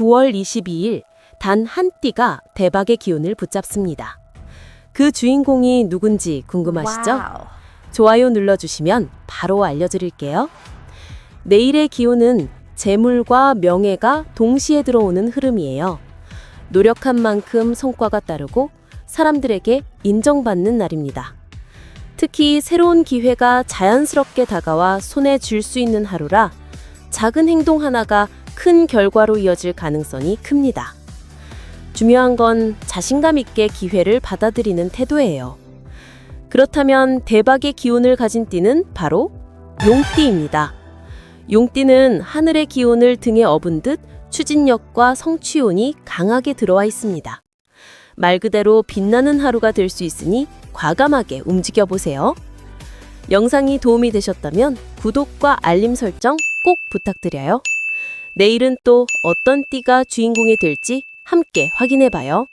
9월 22일 단 한 띠가 대박의 기운을 붙잡습니다. 그 주인공이 누군지 궁금하시죠? 와우. 좋아요 눌러주시면 바로 알려드릴게요. 내일의 기운은 재물과 명예가 동시에 들어오는 흐름이에요. 노력한 만큼 성과가 따르고 사람들에게 인정받는 날입니다. 특히 새로운 기회가 자연스럽게 다가와 손에 쥘 수 있는 하루라 작은 행동 하나가 큰 결과로 이어질 가능성이 큽니다. 중요한 건 자신감 있게 기회를 받아들이는 태도예요. 그렇다면 대박의 기운을 가진 띠는 바로 용띠입니다. 용띠는 하늘의 기운을 등에 업은 듯 추진력과 성취운이 강하게 들어와 있습니다. 말 그대로 빛나는 하루가 될 수 있으니 과감하게 움직여 보세요. 영상이 도움이 되셨다면 구독과 알림 설정 꼭 부탁드려요. 내일은 또 어떤 띠가 주인공이 될지 함께 확인해 봐요.